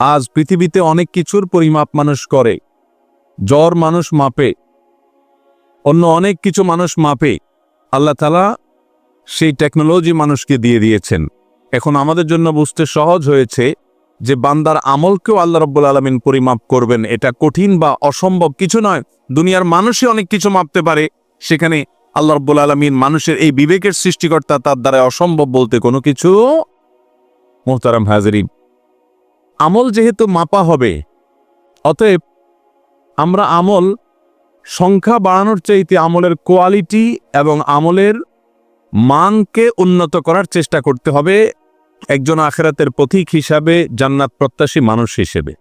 আজ পৃথিবীতে অনেক কিছুর পরিমাপ মানুষ করে। জ্বর মানুষ মাপে। অন্য অনেক কিছু মানুষ মাপে। আল্লাহ তালা সেই টেকনোলজি মানুষকে দিয়ে দিয়েছেন। এখন আমাদের জন্য বুঝতে সহজ হয়েছে যে বান্দার আমলকেও আল্লাহ রব্বুল আলমিন পরিমাপ করবেন। এটা কঠিন বা অসম্ভব কিছু নয়। দুনিয়ার মানুষই অনেক কিছু মাপতে পারে। সেখানে আল্লাহ রব্বুল আলমিন মানুষের এই বিবেকের সৃষ্টিকর্তা তার দ্বারা অসম্ভব বলতে কোনো কিছু মোহতারাম হাজারিন আমল যেহেতু মাপা হবে, অতএব আমরা আমল সংখ্যা বাড়ানোর চাইতে আমলের কোয়ালিটি এবং আমলের মানকে উন্নত করার চেষ্টা করতে হবে একজন আখেরাতের পথিক হিসাবে, জান্নাত প্রত্যাশী মানুষ হিসেবে।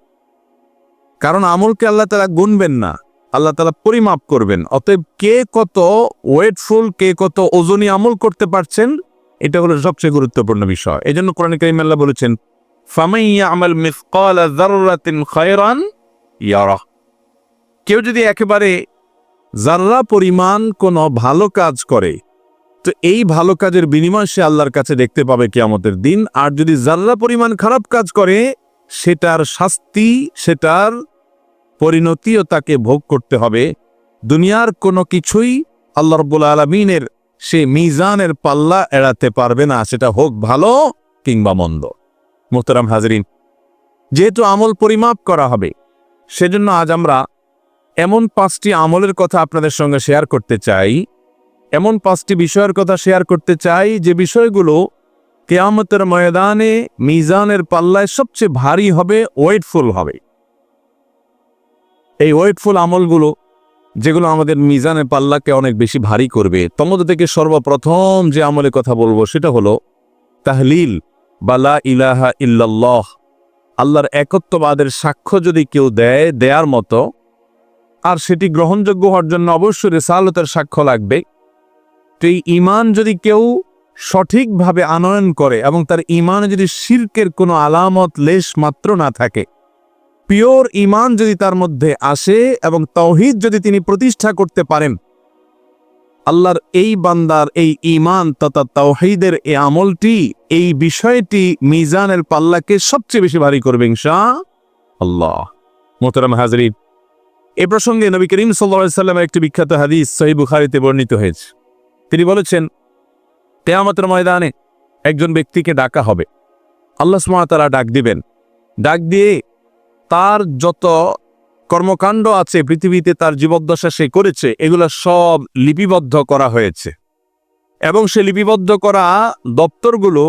কারণ আমলকে আল্লাহ তালা গুনবেন না, আল্লাহ তালা পরিমাপ করবেন। অতএব কে কত ওয়েটফুল, কে কত ওজনী আমল করতে পারছেন, এটা হলো সবচেয়ে গুরুত্বপূর্ণ বিষয়। এই জন্য কোরআন করিম আল্লাহ বলেছেন ফামাইয়া আমাল মিসকাল জাররাতিন খায়রান ইয়ারা। কেউ যদি একেবারে জাররা পরিমাণ কোনো ভালো কাজ করে, তো এই ভালো কাজের বিনিময় সে আল্লাহর কাছে দেখতে পাবে কিয়ামতের দিন। আর যদি জাররা পরিমাণ খারাপ কাজ করে, সেটার শাস্তি, সেটার পরিণতিও তাকে ভোগ করতে হবে। দুনিয়ার কোনো কিছুই আল্লাহ রব্বুল আলমিনের সে মিজানের পাল্লা এড়াতে পারবে না, সেটা হোক ভালো কিংবা মন্দ। মোহতারাম হাজরিন, যেহেতু আমল পরিমাপ করা হবে, সেজন্য আজ আমরা এমন পাঁচটি আমলের কথা আপনাদের সঙ্গে শেয়ার করতে চাই, এমন পাঁচটি বিষয়ের কথা শেয়ার করতে চাই, যে বিষয়গুলো কেয়ামতের ময়দানে মিজানের পাল্লায় সবচেয়ে ভারী হবে, ওয়েটফুল হবে। এই ওয়েটফুল আমলগুলো, যেগুলো আমাদের মিজানের পাল্লাকে অনেক বেশি ভারী করবে, তমদ থেকে সর্বপ্রথম যে আমলের কথা বলব সেটা হলো তাহলিল। বালা ইলাহা ইল্লাল্লাহ, আল্লাহর একত্ববাদের সাক্ষ্য যদি কেউ দেয় দেয়ার মতো, আর সেটি গ্রহণযোগ্য হওয়ার জন্য অবশ্যই রেসালতের সাক্ষ্য লাগবে। তো এই ইমান যদি কেউ সঠিকভাবে আনয়ন করে এবং তার ইমানে যদি শির্কের কোনো আলামত, লেশ মাত্র না থাকে, পিওর ইমান যদি তার মধ্যে আসে এবং তৌহিদ যদি তিনি প্রতিষ্ঠা করতে পারেন আল্লাহর এই বান্দার এই ইমান তথা তাওহিদের এই আমলটি, এই বিষয়টি মিজানের পাল্লাকে সবচেয়ে বেশি ভারী করবে ইনশা আল্লাহ। মোহতারাম হাজরিন, এ প্রসঙ্গে নবী করিম সাল্লা সাল্লামের একটি বিখ্যাত হাদিস সহি বুখারিতে বর্ণিত হয়েছে। তিনি বলেছেন তেয়ামতের ময়দানে একজন ব্যক্তিকে ডাকা হবে। আল্লাহ সুমাতারা ডাক দিবেন। ডাক দিয়ে তার যত কর্মকাণ্ড আছে, পৃথিবীতে তার জীবদ্দশা সে করেছে, এগুলো সব লিপিবদ্ধ করা হয়েছে। এবং সে লিপিবদ্ধ করা দপ্তরগুলো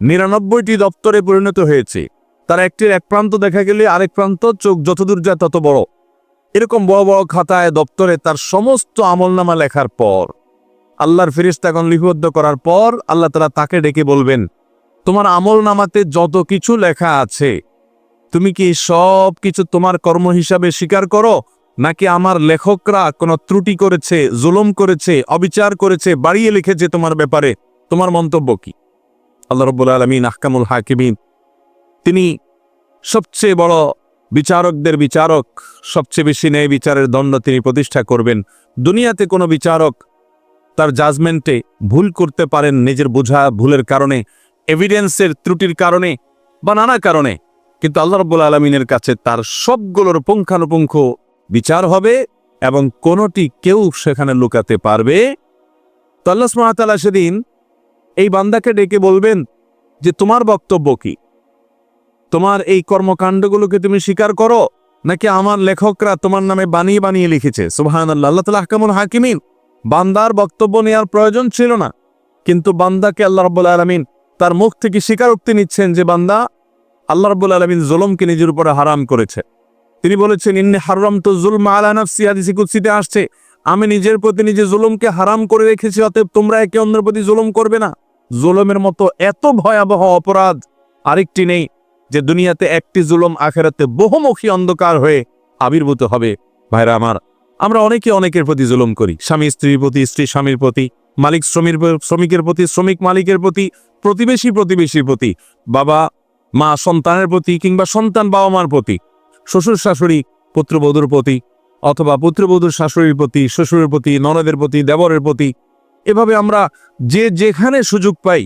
নিরানব্বইটি দপ্তরে পরিণত হয়েছে। তার একটির এক প্রান্ত দেখা গেলে আরেক প্রান্ত চোখ যতদূর যায় তত বড়। এরকম বড় বড় খাতায় দপ্তরে তার সমস্ত আমলনামা লেখার পর, আল্লাহর ফেরিস্তাগণ লিপিবদ্ধ করার পর আল্লাহ তালা তাকে ডেকে বলবেন, তোমার আমল নামাতে যত কিছু লেখা আছে তুমি কি সব কিছু তোমার কর্ম হিসাবে স্বীকার করো? নাকি আমার লেখকরা কোনো ত্রুটি করেছে, জুলুম করেছে, অবিচার করেছে, বাড়িয়ে লিখেছে তোমার ব্যাপারে? তোমার মন্তব্য কি? আল্লাহ রব্বুল আলমিন আহকামুল হাকিমিন। তিনি সবচেয়ে বড় বিচারকদের বিচারক, সবচেয়ে বেশি ন্যায় বিচারের দণ্ড তিনি প্রতিষ্ঠা করবেন। দুনিয়াতে কোনো বিচারক তার জাজমেন্টে ভুল করতে পারেন নিজের বোঝা ভুলের কারণে এভিডেন্সের ত্রুটির কারণে বা নানা কারণে। কিন্তু আল্লাহ রব্বুল আলমিনের কাছে তার সবগুলোর পুঙ্খানুপুঙ্খ বিচার হবে এবং কোনোটি কেউ সেখানে লুকাতে পারবে। তো আল্লাহ সুমাতালা সেদিন এই বান্দাকে ডেকে বলবেন যে, তোমার বক্তব্য কি? তোমার এই কর্মকাণ্ডগুলোকে তুমি স্বীকার করো? নাকি আমার লেখকরা তোমার নামে বানিয়ে বানিয়ে লিখেছে? সুবাহান আল্লাহ আল্লাহ তালা হাকামুল হাকিমিন, বান্দার বক্তব্য নেওয়ার প্রয়োজন ছিল না। কিন্তু বান্দাকে আল্লাহ রব্বুল আলমিন তার মুখ থেকে স্বীকারোক্তি নিচ্ছেন যে, বান্দা আল্লাহ রব্বুল আলমিন জুলমকে নিজের উপরে হারাম করেছে। তিনি বলেছেন, ইন্নি হারাম তো জুলম আলানফসি হাদিসি কুৎসিতে আসছে, আমি নিজের প্রতি নিজে জুলুমকে হারাম করে রেখেছি, অতএব তোমরা একে অন্যের প্রতি জুলুম করবে না। জুলমের মতো এত ভয়াবহ অপরাধ আরেকটি নেই, যে দুনিয়াতে একটি জুলম আখেরাতে বহুমুখী অন্ধকার হয়ে আবির্ভূত হবে। ভাইরা আমার, আমরা অনেকে অনেকের প্রতি জুলুম করি। স্বামী স্ত্রীর প্রতি, স্ত্রী স্বামীর প্রতি, মালিক শ্রমির, শ্রমিকের প্রতি, শ্রমিক মালিকের প্রতি, প্রতিবেশী প্রতিবেশীর প্রতি। বাবা মা সন্তানের প্রতি কিংবা সন্তান বাবা মার প্রতি শ্বশুর শাশুড়ি পুত্রবধূর প্রতি, অথবা পুত্রবধূর শাশুড়ির প্রতি, শ্বশুরের প্রতি, ননদের প্রতি, দেবরের প্রতি, এভাবে আমরা যে যেখানে সুযোগ পাই,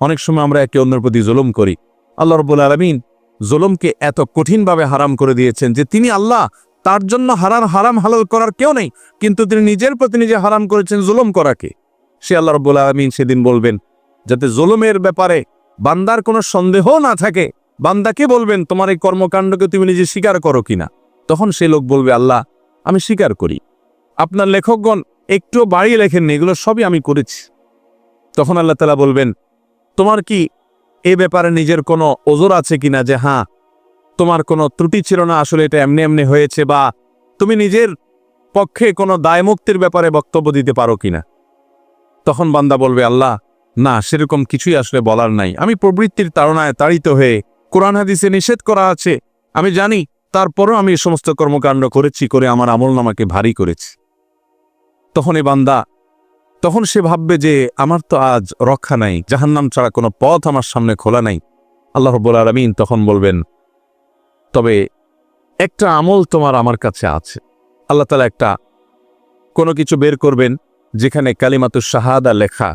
অনেক সময় আমরা একে অন্যের প্রতি জুলুম করি। আল্লাহ রব্বুল আলমিন জুলুমকে এত কঠিনভাবে হারাম করে দিয়েছেন যে তিনি আল্লাহ তার জন্য হারাম হারাম, হালাল করার কেউ নেই, কিন্তু তিনি নিজের প্রতি নিজে হারাম করেছেন জুলুম করাকে। সে আল্লাহ রব্বুল আলমিন সেদিন বলবেন, যাতে জুলুমের ব্যাপারে বান্দার কোনো সন্দেহ না থাকে। বান্দাকে বলবেন, তোমার এই কর্মকাণ্ডকে তুমি নিজে স্বীকার করো কিনা তখন সে লোক বলবে, আল্লাহ, আমি স্বীকার করি। আপনার লেখকগণ একটু বাড়িয়ে লেখেননি, এগুলো সবই আমি করেছি। তখন আল্লাহ তালা বলবেন, তোমার কি এ ব্যাপারে নিজের কোনো ওজোর আছে কিনা যে হ্যাঁ তোমার কোনো ত্রুটি ছিল না, আসলে এটা এমনি এমনি হয়েছে, বা তুমি নিজের পক্ষে কোনো দায়মুক্তির ব্যাপারে বক্তব্য দিতে পারো কিনা তখন বান্দা বলবে, আল্লাহ না, সেরকম কিছুই আসলে বলার নাই। আমি প্রবৃত্তির তাড়নায় তাড়িত হয়ে কোরআন হাদিসে নিষেধ করা আছে। আমি জানি, তারপরও আমি এই সমস্ত কর্মকাণ্ড করেছি, করে আমার আমল নামাকে ভারী করেছি। তখন এ বান্দা, তখন সে ভাববে যে আমার তো আজ রক্ষা নাই, জাহান্নাম ছাড়া কোনো পথ আমার সামনে খোলা নাই। আল্লাহ রব্বুল আলমিন তখন বলবেন, তবে একটা আমল তোমার আমার কাছে আছে। আল্লাহ তালা একটা কোনো কিছু বের করবেন, যেখানে কালিমাতুর শাহাদা লেখা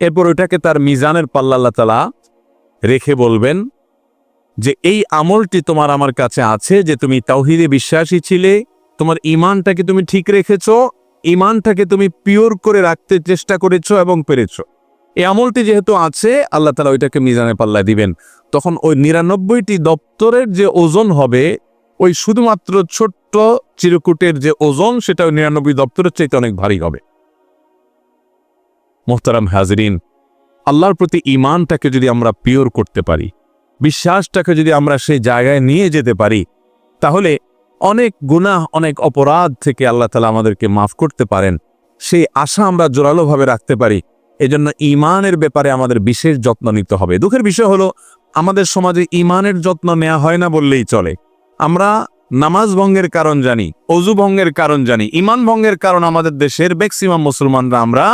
এরপর ওইটাকে তার মিজানের পাল্লাল্লা তালা রেখে বলবেন যে, এই আমলটি তোমার আমার কাছে আছে যে তুমি তাওহিদে বিশ্বাসী ছিলে, তোমার ইমানটাকে তুমি ঠিক রেখেছ ইমানটাকে তুমি পিওর করে রাখতে চেষ্টা করেছ এবং পেরেছ। এই আমলটি যেহেতু আছে, আল্লাহ তালা ওইটাকে মিজানের পাল্লা দিবেন। তখন ওই নিরানব্বইটি দপ্তরের যে ওজন হবে, ওই শুধুমাত্র ছোট্ট চিরকুটের যে ওজন, সেটা ওই নিরানব্বই দপ্তরের চাইতে অনেক ভারী হবে। মোহতারাম হাজরিন, আল্লাহর প্রতি ইমানটাকে যদি আমরা পিওর করতে পারি, বিশ্বাসটাকে যদি আমরা সেই জায়গায় নিয়ে যেতে পারি, তাহলে অনেক গুনাহ, অনেক অপরাধ থেকে আল্লাহ তালা আমাদেরকে মাফ করতে পারেন। সেই আশা আমরা জোরালোভাবে রাখতে পারি। এজন্য ইমানের ব্যাপারে আমাদের বিশেষ যত্ন নিতে হবে। দুঃখের বিষয় হলো, আমাদের সমাজে ইমানের যত্ন নেওয়া হয় না বললেই চলে। আমরা নামাজ ভঙ্গের কারণ জানি, অজু ভঙ্গের কারণ জানি ইমান ভঙ্গের কারণ আমাদের দেশের ম্যাক্সিমাম মুসলমানরা আমরা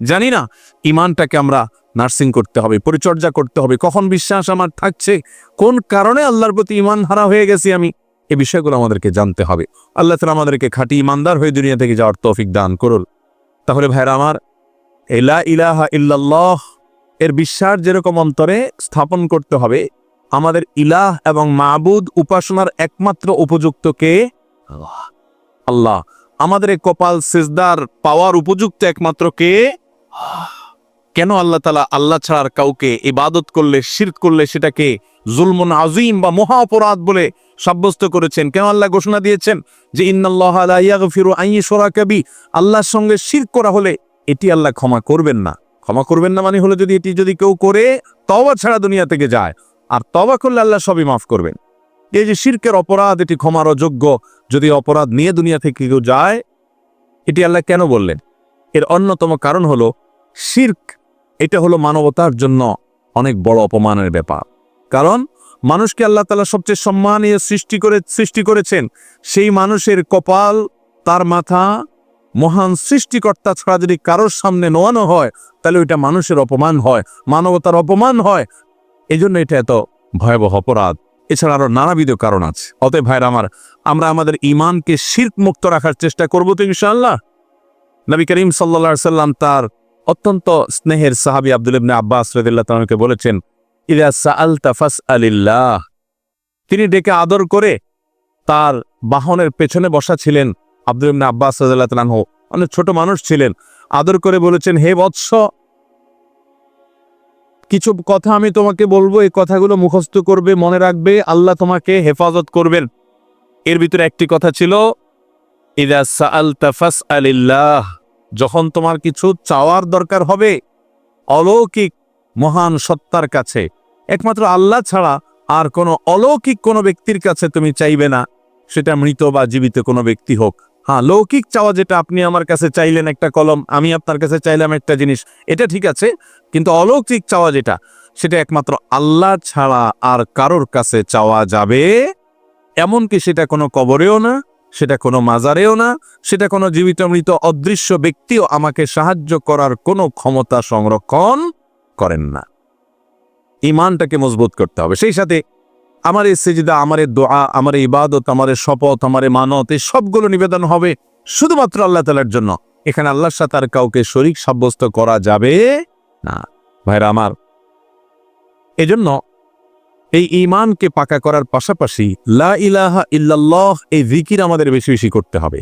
জানি না, ইমানটাকে আমরা নার্সিং করতে হবে, পরিচর্যা করতে হবে, কখন বিশ্বাস আমার থাকছে, কোন কারণে আল্লাহর প্রতি ইমান হারা হয়ে গেছি আমি, এ বিষয়গুলো আমাদেরকে জানতে হবে। আল্লাহ তালা আমাদেরকে খাঁটি ইমানদার হয়ে দুনিয়া থেকে যাওয়ার তৌফিক দান করুন। তাহলে ভাইরা আমার এলা ইলাহা ইল্লাল্লাহ এর বিশ্বাস যেরকম অন্তরে স্থাপন করতে হবে, আমাদের ইলাহ এবং মাবুদ উপাসনার একমাত্র উপযুক্ত কে? আল্লাহ। আমাদের কপাল সিজদার পাওয়ার উপযুক্ত একমাত্র কে? কেন আল্লাহ তালা আল্লাহ ছাড়ার কাউকে ইবাদত করলে শির করলে সেটাকে জুলমুন আজিম বা মহা অপরাধ বলে সাব্যস্ত করেছেন? কেন আল্লাহ ঘোষণা দিয়েছেন যে, ইন্নাল্লাহ আইয়ে সোরা আল্লাহর সঙ্গে শির করা হলে এটি আল্লাহ ক্ষমা করবেন না। ক্ষমা করবেন না মানে হলো যদি এটি যদি কেউ করে তবা ছাড়া দুনিয়া থেকে যায়। আর তবা করলে আল্লাহ সবই মাফ করবেন। এই যে শিরকের অপরাধ, এটি ক্ষমার অযোগ্য। যদি অপরাধ নিয়ে দুনিয়া থেকে কেউ যায়, এটি আল্লাহ কেন বললেন? এর অন্যতম কারণ হলো শির্ক, এটা হলো মানবতার জন্য অনেক বড় অপমানের ব্যাপার। কারণ মানুষকে আল্লাহ তালা সবচেয়ে সম্মানীয় সৃষ্টি করে, সৃষ্টি করেছেন, সেই মানুষের কপাল, তার মাথা, মহান সৃষ্টিকর্তা ছাড়া যদি কারোর সামনে নোয়ানো হয়, তাহলে ওইটা মানুষের অপমান হয়, মানবতার অপমান হয়। এই জন্য এটা এত ভয়াবহ অপরাধ। এছাড়া আরও নানাবিধ কারণ আছে। অতএব ভাইরা আমার, আমরা আমাদের ইমানকে শির্ক মুক্ত রাখার চেষ্টা করব তো ইনশাল্লাহ নবী করিম সাল্লা সাল্লাম তার অত্যন্ত স্নেহের সাহাবি আব্দুল ইবনে আব্বাস রদিল্লাহ তালকে বলেছেন, ইদা সাআল তাফাস আলিল্লাহ তিনি ডেকে আদর করে তার বাহনের পেছনে বসা ছিলেন আব্দুল ইবনে আব্বাস রদিল্লাহ তালাহ অনেক ছোট মানুষ ছিলেন। আদর করে বলেছেন, হে বৎস, কিছু কথা আমি তোমাকে বলব, এই কথাগুলো মুখস্থ করবে, মনে রাখবে, আল্লাহ তোমাকে হেফাজত করবেন। এর ভিতরে একটি কথা ছিল, ইদা সাআল তাফাস আলিল্লাহ যখন তোমার কিছু চাওয়ার দরকার হবে, অলৌকিক মহান সত্তার কাছে। একমাত্র আল্লাহ ছাড়া আর কোনো অলৌকিক কোনো ব্যক্তির কাছে তুমি চাইবে না। সেটা মৃত বা জীবিত কোনো ব্যক্তি হোক। হ্যাঁ লৌকিক চাওয়া যেটা আপনি আমার কাছে চাইলেন একটা কলম, আমি আপনার কাছে চাইলাম একটা জিনিস, এটা ঠিক আছে। কিন্তু অলৌকিক চাওয়া যেটা, সেটা একমাত্র আল্লাহ ছাড়া আর কারোর কাছে চাওয়া যাবে? এমনকি সেটা কোনো কবরেও না সেটা কোনো মাজারেও না, সেটা কোনো জীবিত মৃত অদৃশ্য ব্যক্তিও আমাকে সাহায্য করার কোনো ক্ষমতা সংরক্ষণ করেন না। ইমানটাকে মজবুত করতে হবে। সেই সাথে আমার এই সেজিদা, আমার এই দোয়া, আমার এই ইবাদত, আমার এই শপথ, আমার এই মানত, এই সবগুলো নিবেদন হবে শুধুমাত্র আল্লাহ তালার জন্য। এখানে আল্লাহর সাথে আর কাউকে শরিক সাব্যস্ত করা যাবে না। ভাইরা আমার, এজন্য এই ইমানকে পাকা করার পাশাপাশি লা ইলাহা ইল্লাল্লাহ এই জিকির আমাদের বেশি বেশি করতে হবে।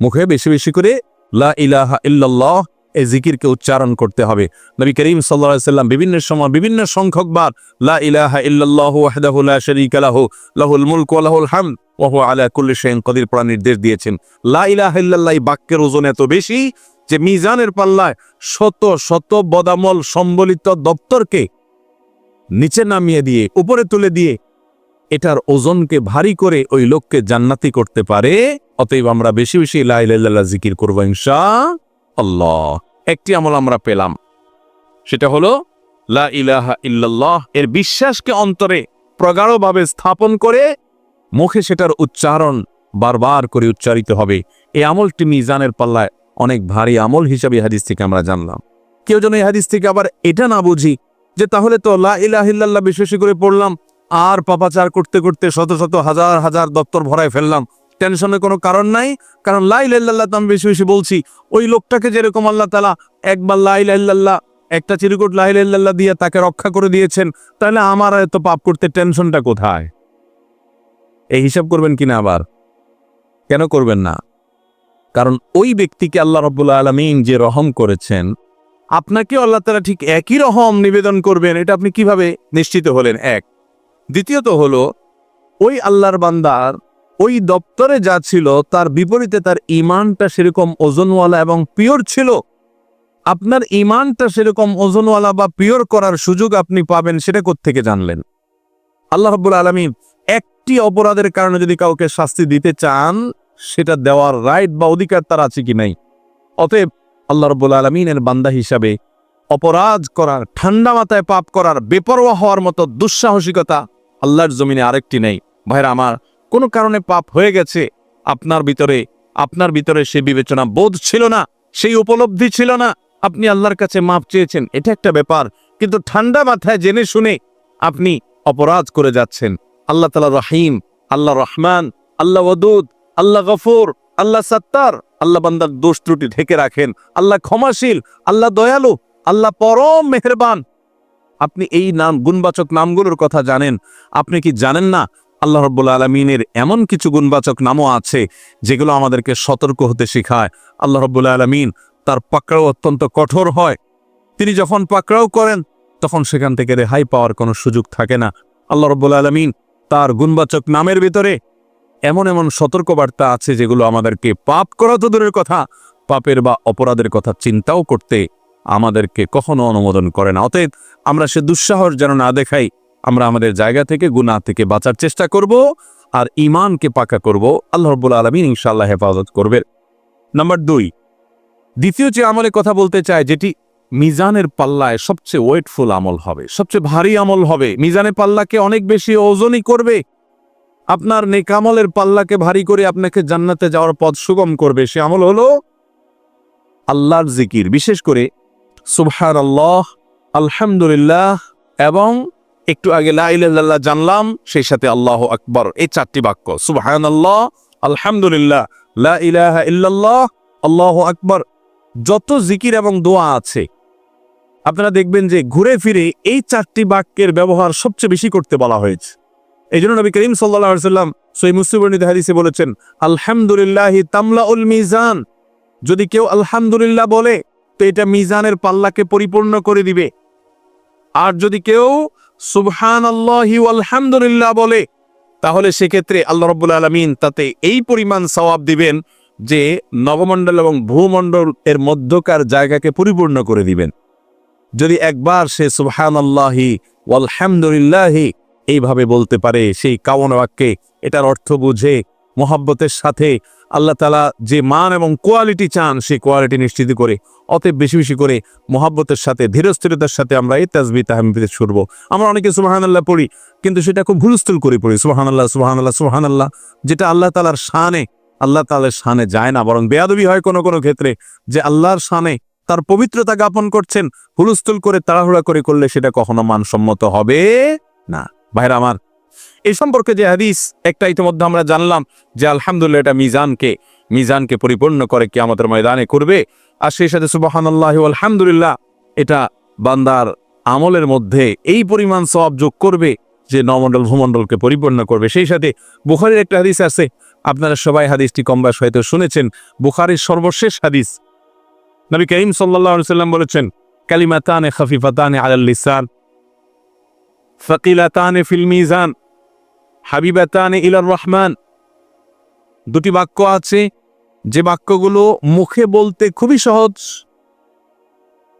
মুখে বেশি বেশি করে লা ইলাহা ইল্লাল্লাহ এই জিকিরকে উচ্চারণ করতে হবে। নবী করিম আলাইহি সাল্লাম বিভিন্ন সময় বিভিন্ন সংখ্যকবার লা ইলাহা ইল্লাল্লাহু ওয়াহদাহু লা শারীকা লাহু, লাহুল মুলকু ওয়া লাহুল হামদ, ওয়া হুয়া আলা কুল্লি শাইইন কদির পড়ার নির্দেশ দিয়েছেন। লা ইলাহা ইল্লাল্লাহ বাক্যের ওজন এত বেশি যে মিজানের পাল্লায় শত শত বদামল সম্বলিত দপ্তরকে নিচে নামিয়ে দিয়ে, উপরে তুলে দিয়ে, এটার ওজনকে ভারী করে ওই লোককে জান্নাতি করতে পারে। অতএব আমরা বেশি বেশি লা ইলাহা ইল্লাল্লাহ জিকির করব ইনশা আল্লাহ। একটি আমল আমরা পেলাম। সেটা হলো, লা ইলাহা ইল্লাল্লাহ এর বিশ্বাসকে অন্তরে প্রগাঢ়ভাবে স্থাপন করে মুখে সেটার উচ্চারণ বারবার করে উচ্চারিত হবে। এই আমলটি মিজানের পাল্লায় অনেক ভারী আমল হিসাবে হাদিস থেকে আমরা জানলাম। কেউ যেন এই হাদিস থেকে আবার এটা না বুঝি যে তাহলে তো লা ইলাহা ইল্লাল্লাহ বেশি করে পড়লাম, আর পাপাচার করতে করতে শত শত হাজার হাজার দপ্তর ভরায় ফেললাম। টেনশনের কোনো কারণ নাই, কারণ লা ইলাহা তো আমি বেশি বেশি বলছি, ওই লোকটাকে যেরকম আল্লাহ তালা একবার লা ইলাহা একটা চিরকুট লা ইলাহা ইল্লাল্লাহ দিয়ে তাকে রক্ষা করে দিয়েছেন, তাহলে আমার এত পাপ করতে টেনশনটা কোথায়? এই হিসাব করবেন কিনা আবার? কেন করবেন না? কারণ ওই ব্যক্তিকে আল্লাহ রব্বুল আলমিন যে রহম করেছেন আপনাকেও আল্লাহ তারা ঠিক একই রহম নিবেদন করবেন, এটা আপনি কীভাবে নিশ্চিত হলেন? এক, দ্বিতীয়ত হলো, ওই আল্লাহর বান্দার ওই দপ্তরে যা ছিল, তার বিপরীতে তার ইমানটা সেরকম ওজনওয়ালা এবং পিওর ছিল। আপনার ইমানটা সেরকম ওজনওয়ালা বা পিওর করার সুযোগ আপনি পাবেন, সেটা থেকে জানলেন? আল্লাহ রব্বুল আলমিন একটি অপরাধের কারণে যদি কাউকে শাস্তি দিতে চান, সেটা দেওয়ার রাইট বা অধিকার তার আছে কি নাই? অতএব আল্লাহ রব্বুল আলমিনের বান্দা হিসাবে অপরাধ করার, ঠান্ডা মাথায় পাপ করার, বেপরোয়া হওয়ার মতো দুঃসাহসিকতা আল্লাহর জমিনে আরেকটি নেই। ভাইরা, আমার কোনো কারণে পাপ হয়ে গেছে, আপনার ভিতরে আপনার ভিতরে সে বিবেচনা বোধ ছিল না, সেই উপলব্ধি ছিল না, আপনি আল্লাহর কাছে মাপ চেয়েছেন, এটা একটা ব্যাপার। কিন্তু ঠান্ডা মাথায় জেনে শুনে আপনি অপরাধ করে যাচ্ছেন। আল্লাহ তালা রহিম, আল্লাহ রহমান, আল্লাহ ওদুদ আল্লাহ গফুর, আল্লাহ সত্তার আল্লাহ বান্দার দোষ ত্রুটি ঢেকে রাখেন। আল্লাহ ক্ষমাশীল, আল্লাহ দয়ালু, আল্লাহ পরম মেহেরবান। আপনি এই নাম, গুণবাচক নামগুলোর কথা জানেন। আপনি কি জানেন না আল্লাহ রব্বুল আলমিনের এমন কিছু গুণবাচক নামও আছে যেগুলো আমাদেরকে সতর্ক হতে শেখায়? আল্লাহ রব্বুল আলমিন তার পাকড়াও অত্যন্ত কঠোর হয়। তিনি যখন পাকড়াও করেন, তখন সেখান থেকে রেহাই পাওয়ার কোনো সুযোগ থাকে না। আল্লাহ রব্বুল আলমিন তার গুণবাচক নামের ভিতরে এমন এমন সতর্কবার্তা আছে যেগুলো আমাদেরকে পাপ করা তো দূরের কথা, পাপের বা অপরাধের কথা চিন্তাও করতে আমাদেরকে কখনো অনুমোদন করে না। অতএব আমরা সে দুঃসাহস যেন না দেখাই, আমরা আমাদের জায়গা থেকে, গুনাহ থেকে বাঁচার চেষ্টা করব আর ইমানকে পাকা করব। আল্লাহ রব্বুল আলমিন ইনশাআল্লাহ হেফাজত করবে নাম্বার দুই, দ্বিতীয় যে আমলের কথা বলতে চাই যেটি মিজানের পাল্লায় সবচেয়ে ওয়েটফুল আমল হবে, সবচেয়ে ভারী আমল হবে। মিজানের পাল্লাকে অনেক বেশি ওজনই করবে আপনার নেকামলের পাল্লাকে ভারী করে আপনাকে জান্নাতে যাওয়ার পথ সুগম করবে। সে আমল হলো আল্লাহর জিকির। বিশেষ করে সুবহান আল্লাহ আলহামদুলিল্লাহ এবং একটু আগে লাইল্লাহ জানলাম, সেই সাথে আল্লাহ আকবর। এই চারটি বাক্য সুবহান আল্লাহ আলহামদুলিল্লাহ, লা ইলাহা ইল্লাল্লাহ, আল্লাহ আকবর। যত জিকির এবং দোয়া আছে, আপনারা দেখবেন যে ঘুরে ফিরে এই চারটি বাক্যের ব্যবহার সবচেয়ে বেশি করতে বলা হয়েছে। এই জন্য নবী করিম সাল্লাহ সাল্লাম সই মুসিবর্ণিত হাদিসে বলেছেন, আলহামদুলিল্লাহ তামলা উল মিজান। যদি কেউ আলহামদুলিল্লাহ বলে, তো এটা মিজানের পাল্লাকে পরিপূর্ণ করে দিবে। আর যদি কেউ সুবহান আল্লাহি আলহামদুলিল্লাহ বলে, তাহলে সেক্ষেত্রে আল্লাহ রব্বুল আলমিন তাতে এই পরিমাণ সওয়াব দিবেন যে নবমণ্ডল এবং ভূমণ্ডল এর মধ্যকার জায়গাকে পরিপূর্ণ করে দিবেন। যদি একবার সে সুবহান আল্লাহি আলহামদুলিল্লাহি এইভাবে বলতে পারে সেই কামন বাক্যে। এটার অর্থ বুঝে মোহাব্বতের সাথে আল্লাহ তালা যে মান এবং কোয়ালিটি চান, সেই কোয়ালিটি নিশ্চিত করে, অতএব বেশি বেশি করে মোহাব্বতের সাথে, ধীরস্থিরতার সাথে আমরা এই তাজবি তাহমিদে ছুড়বো আমরা অনেকে সুবাহান আল্লাহ পড়ি, কিন্তু সেটা খুব ভুলস্থুল করে পড়ি সুবাহান আল্লাহ সুবাহান আল্লাহ সুবাহান আল্লাহ যেটা আল্লাহ তালার শানে, আল্লাহ তালের শানে যায় না, বরং বেয়াদবি হয় কোনো কোনো ক্ষেত্রে, যে আল্লাহর শানে তার পবিত্রতা জ্ঞাপন করছেন হুলস্থুল করে, তাড়াহুড়া করে করলে সেটা কখনো মানসম্মত হবে না। ভাইরা আমার, এই সম্পর্কে যে হাদিস, একটা ইতিমধ্যে আমরা জানলাম যে আলহামদুলিল্লাহ এটা মিজানকে মিজানকে পরিপূর্ণ করে কি আমাদের ময়দানে করবে। আর সেই সাথে সুবাহান্লাহ আলহামদুলিল্লাহ, এটা বান্দার আমলের মধ্যে এই পরিমাণ সব যোগ করবে যে নমণ্ডল ভূমণ্ডলকে পরিপূর্ণ করবে। সেই সাথে বুখারির একটা হাদিস আছে, আপনারা সবাই হাদিসটি কম বাস হয়তো শুনেছেন, বুখারির সর্বশেষ হাদিস। নবী করিম আলাইহি সাল্লাম বলেছেন, কালিমাতানে খাফিফাতানে আলাল লিসান। ফাকিলাতানে ফিল মিজান, হাবিবাতানে ইলার রহমান। দুটি বাক্য আছে, যে বাক্যগুলো মুখে বলতে খুবই সহজ,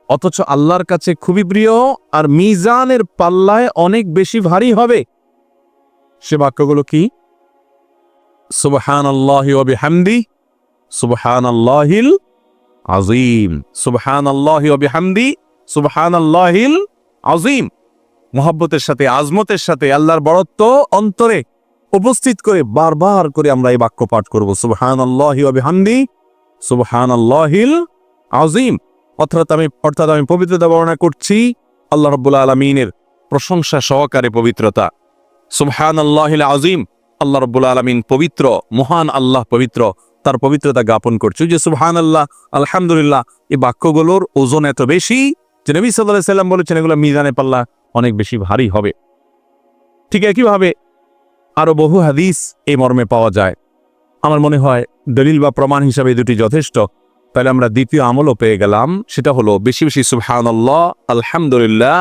অথচ আল্লাহর কাছে খুবই প্রিয় আর মিজানের পাল্লায় অনেক বেশি ভারী হবে। সে বাক্যগুলো কি? সুবহান আল্লাহি আজিম সুবহান আল্লাহি আজিম মোহাব্বতের সাথে, আজমতের সাথে, আল্লাহর বড়ত্ব অন্তরে উপস্থিত করে বারবার করে আমরা এই বাক্য পাঠ করব। সুবহান আল্লাহি সুবহান আল্লাহিল আজিম অর্থাৎ আমি অর্থাৎ আমি পবিত্রতা বর্ণনা করছি আল্লাহ রব্বুল আলমিনের প্রশংসা সহকারে পবিত্রতা। সুবহান আল্লাহিল আজিম আল্লাহ রব্বুল আলমিন পবিত্র, মহান আল্লাহ পবিত্র, তার পবিত্রতা জ্ঞাপন করছি। যে সুবহান আল্লাহ আলহামদুলিল্লাহ, এই বাক্যগুলোর ওজন এত বেশি যে নবী সাল্লাহ সাল্লাম বলেছেন, এগুলো মিজানে পাল্লা। অনেক বেশি ভারী হবে। ঠিক একইভাবে আরও বহু হাদিস এই মর্মে পাওয়া যায়। আমার মনে হয় দলিল বা প্রমাণ হিসাবে দুটি যথেষ্ট। তাহলে আমরা দ্বিতীয় আমলও পেয়ে গেলাম, সেটা হলো বেশি বেশি সুবহানাল্লাহ, আলহামদুলিল্লাহ,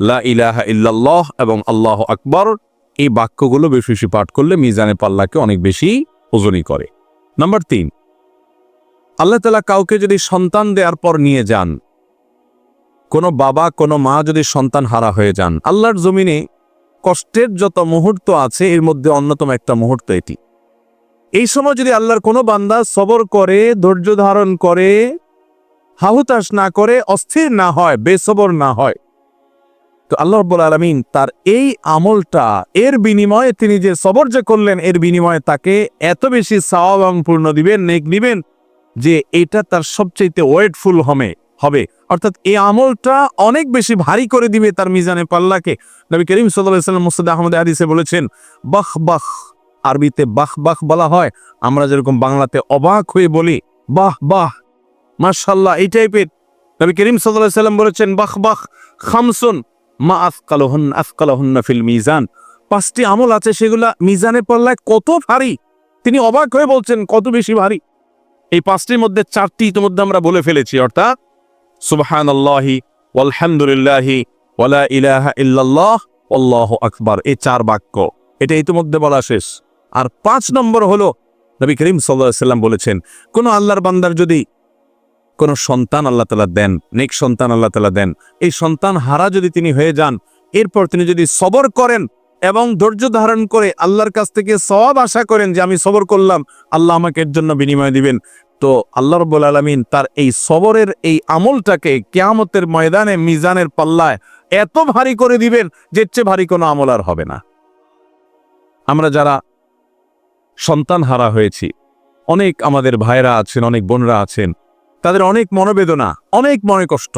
লা ইলাহা ইল্লাল্লাহ এবং আল্লাহ আকবর। এই বাক্যগুলো বেশি বেশি পাঠ করলে মিজানে পাল্লাকে অনেক বেশি ওজনই করে। নাম্বার তিন, আল্লাহ তালা কাউকে যদি সন্তান দেওয়ার পর নিয়ে যান কোনো বাবা, কোনো মা যদি সন্তান হারা হয়ে যান, আল্লাহর জমিনে কষ্টের যত মুহূর্ত আছে, এর মধ্যে অন্যতম একটা মুহূর্ত এটি। এই সময় যদি আল্লাহর কোনো বান্দা সবর করে, ধৈর্য ধারণ করে হাহুতাস না করে, অস্থির না হয়, বেসবর না হয়, তো আল্লাহ রব্বুল আলমিন তার এই আমলটা, এর বিনিময়ে তিনি যে সবর যে করলেন, এর বিনিময়ে তাকে এত বেশি সাওয়াব এবং পূর্ণ দিবেন, নেক দিবেন, যে এটা তার সবচেয়ে ওয়েটফুল হবে। হবে। অর্থাৎ এই আমলটা অনেক বেশি ভারী করে দিবে তার মিজানে পাল্লাকে। নবী করিম সাল্লাম মুসাদ আহমদ হাদিসে বলেছেন, বাহ বাহ, আরবিতে বাহ বাহ বলা হয়। আমরা যেরকম বাংলাতে অবাক হয়ে বলি, বাহ বাহ মার্শাল্লাহ এই টাইপের। নবী করিম সাল্লাম বলেছেন, বাহ বাহ, খামসুন, মা আফকালহন আফকালহন্না ফিল মিজান। পাঁচটি আমল আছে সেগুলা মিজানে পাল্লায় কত ভারী। তিনি অবাক হয়ে বলছেন, কত বেশি ভারী? এই পাঁচটির মধ্যে চারটি ইতিমধ্যে আমরা বলে ফেলেছি, অর্থাৎ সুবহান আল্লাহি ওয়ালহামদুলিল্লাহি ওয়ালা ইলাহা ইল্লাল্লাহ, আল্লাহ এই চার বাক্য, এটা ইতিমধ্যে বলা শেষ। আর পাঁচ নম্বর হলো, নবী করিম সাল্লাম বলেছেন, কোন আল্লাহর বান্দার যদি কোন সন্তান আল্লাহ তালা দেন, নেক সন্তান আল্লাহ তালা দেন, এই সন্তান হারা যদি তিনি হয়ে যান, এরপর তিনি যদি সবর করেন এবং ধৈর্য ধারণ করে আল্লাহর কাছ থেকে সব আশা করেন যে আমি সবর করলাম, আল্লাহ আমাকে এর জন্য বিনিময় দিবেন। তো আল্লাহ রব্বুল আলমিন তার এই সবরের এই আমলটাকে কেয়ামতের ময়দানে, মিজানের পাল্লায় এত ভারী করে দিবেন যে চেয়ে ভারী কোনো আমল আর হবে না। আমরা যারা সন্তান হারা হয়েছি, অনেক আমাদের ভাইরা আছেন, অনেক বোনরা আছেন, তাদের অনেক মনোবেদনা, অনেক মনে কষ্ট।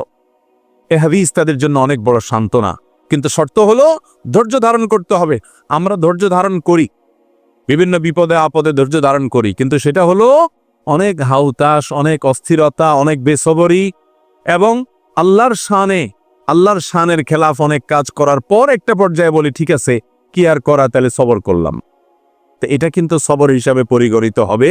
এ হাদিস তাদের জন্য অনেক বড় সান্ত্বনা। কিন্তু শর্ত হলো ধৈর্য ধারণ করতে হবে। আমরা ধৈর্য ধারণ করি। বিভিন্ন বিপদে আপদে ধৈর্য ধারণ করি। কিন্তু সেটা হলো অনেক হাউতাস অনেক অস্থিরতা, অনেক বেসবরি এবং আল্লাহর শানে, আল্লাহর শানের খেলাফ অনেক কাজ করার পর একটা পর্যায়ে বলি, ঠিক আছে, কি আর করা, তাহলে সবর করলাম। তো এটা কিন্তু সবর হিসাবে পরিগণিত হবে।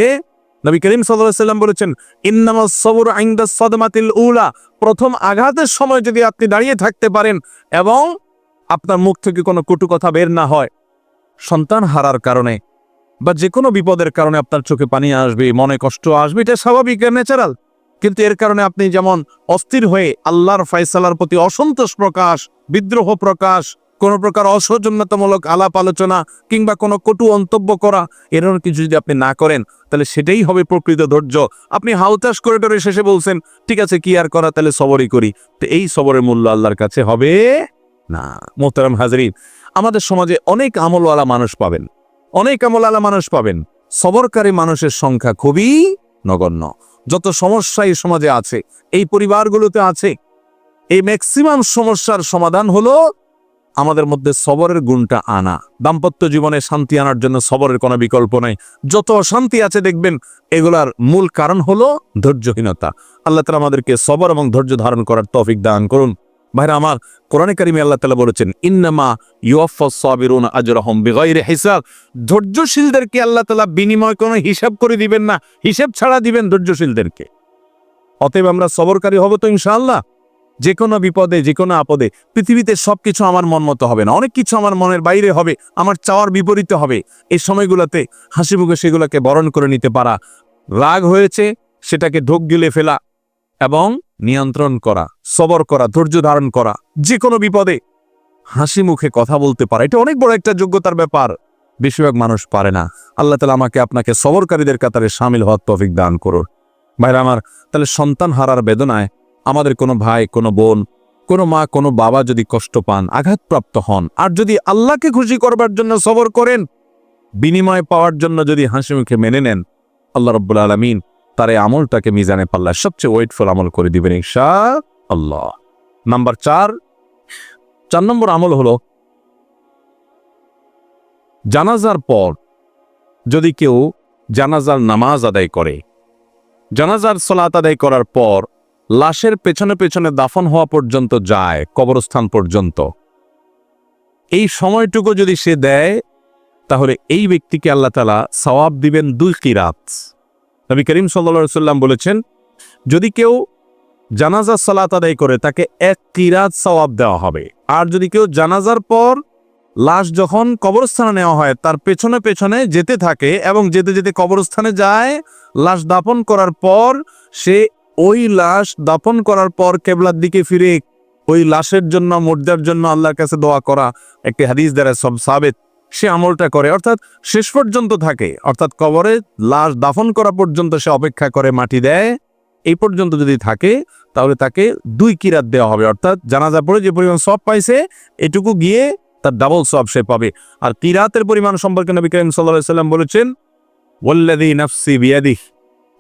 নবী করিম সাল্লাম বলেছেন ইন্নামা সবর আইন্দা সদমাতিল উলা। প্রথম আঘাতের সময় যদি আপনি দাঁড়িয়ে থাকতে পারেন এবং আপনার মুখ থেকে কোনো কটু কথা বের না হয়, সন্তান হারার কারণে বা যে কোনো বিপদের কারণে আপনার চোখে পানি আসবে, মনে কষ্ট আসবে, এটা স্বাভাবিক ন্যাচারাল কিন্তু এর কারণে আপনি যেমন অস্থির হয়ে আল্লাহর ফয়সালার প্রতি অসন্তোষ প্রকাশ, বিদ্রোহ প্রকাশ, কোনো প্রকার অসৌজন্যতামূলক আলাপ আলোচনা কিংবা কোনো কটু মন্তব্য করা, এরকম কিছু যদি আপনি না করেন, তাহলে সেটাই হবে প্রকৃত ধৈর্য। আপনি হাউতাস করে টরে শেষে বলছেন, ঠিক আছে, কি আর করা, তাহলে সবরই করি। তো এই সবরের মূল্য আল্লাহর কাছে হবে না। মোহতারাম হাজরিন, আমাদের সমাজে অনেক আমলওয়ালা মানুষ পাবেন। অনেক আমলওয়ালা মানুষ পাবেন। সবরকারী মানুষের সংখ্যা খুবই নগণ্য। যত সমস্যা এই সমাজে আছে, এই পরিবারগুলোতে আছে, এই ম্যাক্সিমাম সমস্যার সমাধান হলো আমাদের মধ্যে সবরের গুণটা আনা। দাম্পত্য জীবনে শান্তি আনার জন্য সবরের কোনো বিকল্প নেই। যত অশান্তি আছে দেখবেন, এগুলার মূল কারণ হলো ধৈর্যহীনতা। আল্লাহ তালা আমাদেরকে সবর এবং ধৈর্য ধারণ করার তৌফিক দান করুন। ভাইরা আমার কোরআনে কারিমে আল্লাহ তালা বলেছেন, ইন্নামা ইউফাসসাবিরুন আজরাহুম বিগাইরি হিসাব। ধৈর্যশীলদেরকে আল্লাহ তালা বিনিময় কোনো হিসাব করে দিবেন না, হিসাব ছাড়া দিবেন ধৈর্যশীলদেরকে। অতএব আমরা সবরকারী হব তো ইনশাআল্লাহ? যে কোনো বিপদে, যে কোনো আপদে, পৃথিবীতে সব কিছু আমার মন মতো হবে না। অনেক কিছু আমার মনের বাইরে হবে, আমার চাওয়ার বিপরীতে হবে। এই সময়গুলোতে হাসি মুখে সেগুলোকে বরণ করে নিতে পারা। রাগ হয়েছে, সেটাকে ঢোক গিলে ফেলা এবং নিয়ন্ত্রণ করা, সবর করা, ধৈর্য ধারণ করা যে কোনো বিপদে হাসি মুখে কথা বলতে পারা, এটা অনেক বড় একটা যোগ্যতার ব্যাপার। বেশিরভাগ মানুষ পারে না। আল্লাহ তালা আমাকে আপনাকে সবরকারীদের কাতারে সামিল হওয়ার তফিক দান করুন। ভাইরা আমার, তাহলে সন্তান হারার বেদনায় আমাদের কোনো ভাই, কোনো বোন, কোনো মা, কোনো বাবা যদি কষ্ট পান, আঘাতপ্রাপ্ত হন, আর যদি আল্লাহকে খুশি করবার জন্য সবর করেন, বিনিময় পাওয়ার জন্য যদি হাসি মুখে মেনে নেন, আল্লাহ রব্বুল আলমিন তার এই আমলটাকে মিজানে পাল্লা সবচেয়ে ওয়েটফুল আমল করে দিবেন ইনশা আল্লাহ নাম্বার চার চার নম্বর আমল হলো জানাজার পর যদি কেউ জানাজার নামাজ আদায় করে, জানাজার সলাত আদায় করার পর লাশের পেছনে পেছনে দাফন হওয়া পর্যন্ত যায়, কবরস্থান পর্যন্ত, এই সময়টুকু যদি সে দেয়, তাহলে এই ব্যক্তিকে আল্লাহ তালা সওয়াব দিবেন দুই কিরাত। নবী করিম সাল্লা সাল্লাম বলেছেন, যদি কেউ জানাজার সালাত আদায় করে, তাকে এক কিরাত সওয়াব দেওয়া হবে। আর যদি কেউ জানাজার পর লাশ যখন কবরস্থানে নেওয়া হয়, তার পেছনে পেছনে যেতে থাকে এবং যেতে যেতে কবরস্থানে যায়, লাশ দাপন করার পর সে ওই লাশ দাপন করার পর কেবলার দিকে ফিরে, ওই লাশের জন্য, মুর্দার জন্য আল্লাহর কাছে দোয়া করা একটি হাদিস দ্বারা সব সাবেত। সে আমলটা করে। অর্থাৎ শেষ পর্যন্ত থাকে। অর্থাৎ কবরে লাশ দাফন করা পর্যন্ত সে অপেক্ষা করে, মাটি দেয়। এই পর্যন্ত যদি থাকে, তাহলে তাকে দুই কিরাত দেওয়া হবে। অর্থাৎ জানাজা পড়ে যে পরিমাণ সব পাইছে, এটুকু গিয়ে তার ডাবল সব সে পাবে। আর কিরাতের পরিমাণ সম্পর্কে নবী করিম সাল্লাহ সাল্লাম বলেছেন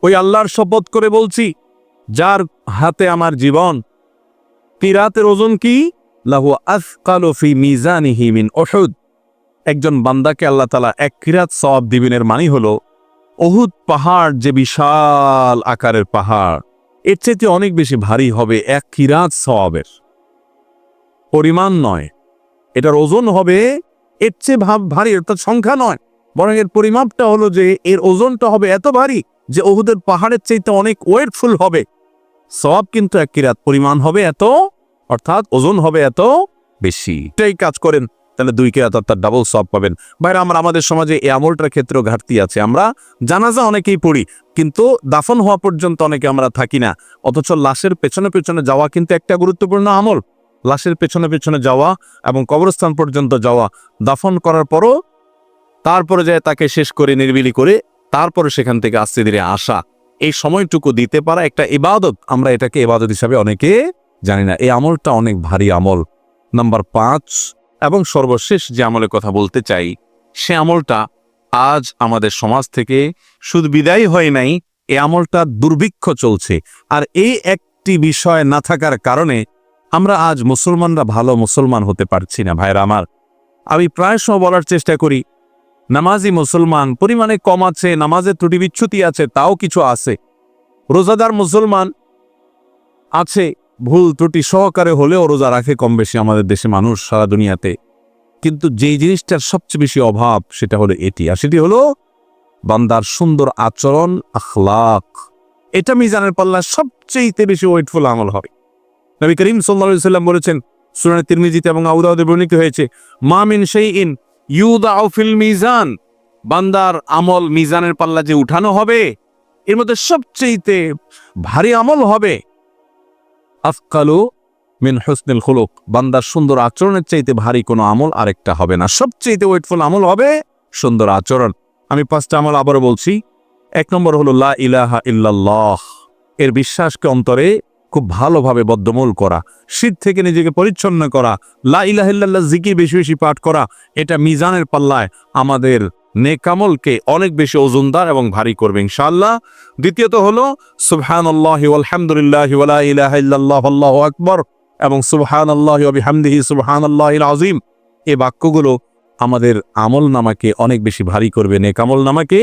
ওই আল্লাহর শপথ করে বলছি, যার হাতে আমার জীবন, কিরাতের ওজন কি? লাহু আফকালু ফি মিজানিহি ওহুদ একজন বান্দাকে আল্লাহ তালা এক কিরাত সওয়াব দিবিনের মানি হলো অহুদ পাহাড় যে বিশাল আকারের পাহাড়, এর চাইতে অনেক বেশি ভারী হবে এক কিরাত সওয়াবের। পরিমাণ নয়, এটার ওজন হবে এর চেয়ে ভাব ভারী, অর্থাৎ সংখ্যা নয়, বরং এর পরিমাপটা হলো যে এর ওজনটা হবে এত ভারী যে ওহুদের পাহাড়ের চাইতে অনেক ওয়েটফুল হবে। সব কিন্তু এক কিরাত পরিমাণ হবে এত, অর্থাৎ ওজন হবে এত বেশি। এটাই কাজ করেন তাহলে দুই কিরাত অর্থাৎ ডাবল সব পাবেন। বাইরে আমরা, আমাদের সমাজে এই আমলটার ক্ষেত্রেও ঘাটতি আছে। আমরা জানাজা অনেকেই পড়ি, কিন্তু দাফন হওয়া পর্যন্ত অনেকে আমরা থাকি না। অথচ লাশের পেছনে পেছনে যাওয়া কিন্তু একটা গুরুত্বপূর্ণ আমল। লাশের পেছনে পেছনে যাওয়া এবং কবরস্থান পর্যন্ত যাওয়া, দাফন করার পরও তারপরে যায় তাকে শেষ করে, নির্বিলি করে তারপরে সেখান থেকে আস্তে ধীরে আসা। এই সময়টুকু দিতে পারা একটা ইবাদত। আমরা এটাকে ইবাদত হিসাবে অনেকে জানি না। এই আমলটা অনেক ভারী আমল। নাম্বার পাঁচ এবং সর্বশেষ যে আমলের কথা বলতে চাই, সে আমলটা আজ আমাদের সমাজ থেকে শুধু বিদায় হয় নাই, এ আমলটা দুর্ভিক্ষ চলছে। আর এই একটি বিষয় না থাকার কারণে আমরা আজ মুসলমানরা ভালো মুসলমান হতে পারছি না ভাইরা আমার। আমি প্রায় সময় বলার চেষ্টা করি, নামাজি মুসলমান, পরিমাণে কম আছে, নামাজের ত্রুটি বিচ্ছুতি আছে, তাও কিছু আছে। রোজাদার মুসলমান আছে ভুল ত্রুটি সহকারে হলেও রোজা রাখে কম বেশি আমাদের দেশে মানুষ সারা দুনিয়াতে। কিন্তু যেই জিনিসটার সবচেয়ে বেশি অভাব সেটা হলো এটি, আর সেটি হলো বান্দার সুন্দর আচরণ, আখলাক। এটা মিজানের পাল্লা সবচেয়ে বেশি ওয়েটফুল আমল হবে নবী করিম সাল্লা সাল্লাম বলেছেন, সুরান তিরমিজিতে এবং আউদাউদে বর্ণিত হয়েছে মামিন সেই ইন ইউদা ফিল মিজান। বান্দার আমল মিজানের পাল্লা যে উঠানো হবে, এর মধ্যে সবচেয়ে ভারী আমল হবে। আফকালু মিন হোসনুল খুলুক। বান্দার সুন্দর আচরণের চাইতে ভারী কোনো আমল আরেকটা হবে না। সবচেয়ে ওয়েটফুল আমল হবে সুন্দর আচরণ। আমি পাঁচটা আমল আবারও বলছি। এক নম্বর হলো লা ইলাহা ইল্লাল্লাহ। এর বিশ্বাসকে অন্তরে খুব ভালোভাবে বদ্ধমূল করা। শীত থেকে নিজেকে পরিচ্ছন্ন করা। লা ইলাহা ইল্লাল্লাহ, জিকির বেশি বেশি পাঠ করা। এটা মিজানের পাল্লায় আমাদের নেকামলকে অনেক বেশি ওজনদার এবং ভারী করবে ইনশাআল্লাহ। দ্বিতীয়ত হলো সুবহান আল্লাহ আল্লাহু আকবার, এবং সুবহান আল্লাহ বিহামদিহি সুবহান আল্লাহ আজিম এই বাক্যগুলো আমাদের আমল নামাকে অনেক বেশি ভারী করবে নেকামল নামাকে।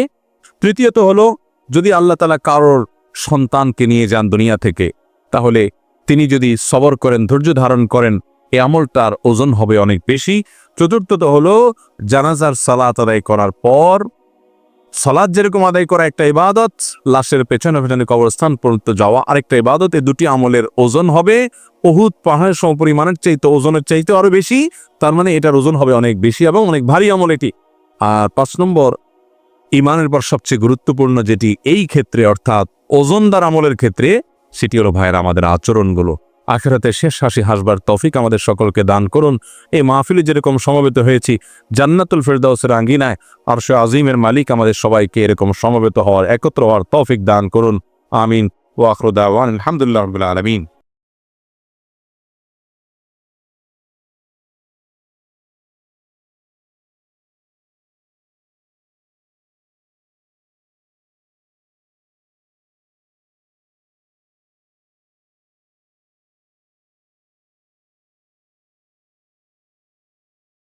তৃতীয়ত হলো, যদি আল্লাহ তালা কারোর সন্তানকে নিয়ে যান দুনিয়া থেকে, তাহলে তিনি যদি সবর করেন, ধৈর্য ধারণ করেন এই আমলটার ওজন হবে অনেক বেশি। চতুর্থত হলো জানাজার সালাত আদায় করার পর সালাদ যেরকম আদায় করা একটা ইবাদত, লাশের পেছনে পেছনে কবরস্থান পর্যন্ত যাওয়া আরেকটা ইবাদত, এই দুটি আমলের ওজন হবে বহুত পাহাড় সমপরিমাণের চাইতে, ওজনের চাইতে আরও বেশি, তার মানে এটার ওজন হবে অনেক বেশি এবং অনেক ভারী আমল এটি। আর পাঁচ নম্বর, ইমানের পর সবচেয়ে গুরুত্বপূর্ণ যেটি এই ক্ষেত্রে, অর্থাৎ ওজনদার আমলের ক্ষেত্রে, সেটি হলো ভাইয়ের আমাদের আচরণগুলো। আখেরাতে শেষ হাসি হাসবার তফিক আমাদের সকলকে দান করুন। এই মাহফিলে যেরকম সমবেত হয়েছি, জান্নাতুল ফেরদাউসের আঙ্গিনায় আরশ আজিমের মালিক আমাদের সবাইকে এরকম সমবেত হওয়ার একত্র হওয়ার তফিক দান করুন। আমিন। ও আখরুদ্দাওয়ান আলহামদুলিল্লাহ আলমিন।